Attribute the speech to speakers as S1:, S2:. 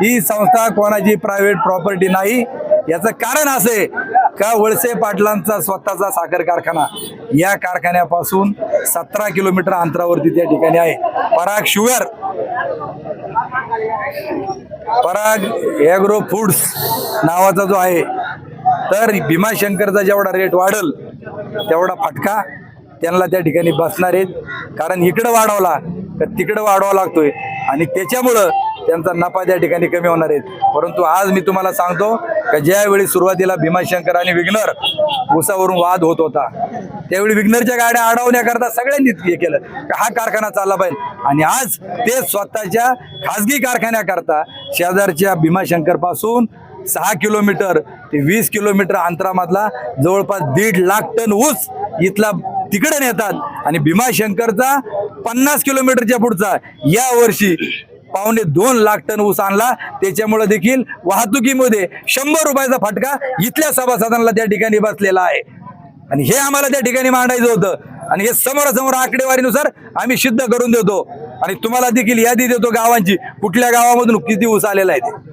S1: ही संस्था कोणाची private property नाही. याचं कारण असं आहे का वळसे पाटलांचा स्वतःचा साखर कारखाना या कारखान्यापासून सतरा किलोमीटर अंतरावरती त्या ठिकाणी आहे. Parag sugar Parag agro foods नावाचा जो आहे तर भीमाशंकरचा जेवढा रेट वाढल तेवढा फटका त्यांना त्या ठिकाणी बसणार आहेत. कारण इकडं वाढवला तर तिकडं वाढवा लागतोय. आणि त्याच्यामुळं त्यांचा नफा त्या ठिकाणी कमी होणार आहेत परंतु आज मी तुम्हाला सांगतो का ज्यावेळी सुरुवातीला भीमाशंकर आणि विग्नर उसावरून वाद होत होता त्यावेळी विग्नरच्या गाड्या अडवण्याकरता सगळ्यांनी हे केलं. का हा कारखाना चालला पाहिजे. आणि आज ते स्वतःच्या खाजगी कारखान्याकरता शेजारच्या भीमाशंकरपासून सहा किलोमीटर ते वीस किलोमीटर अंतरामधला जवळपास दीड लाख टन ऊस इथला तिकडे नेतात. आणि भीमाशंकरचा पन्नास किलोमीटरच्या पुढचा या वर्षी पावणे दोन लाख टन ऊस आणला. त्याच्यामुळे देखील वाहतुकीमध्ये शंभर रुपयाचा फटका इथल्या सभासदांना त्या ठिकाणी बसलेला आहे. आणि हे आम्हाला त्या ठिकाणी मांडायचं होतं. आणि हे समोरासमोर आकडेवारीनुसार आम्ही सिद्ध करून देतो. आणि तुम्हाला देखील यादी देतो गावांची. कुठल्या गावामधून किती ऊस आलेला आहे ते.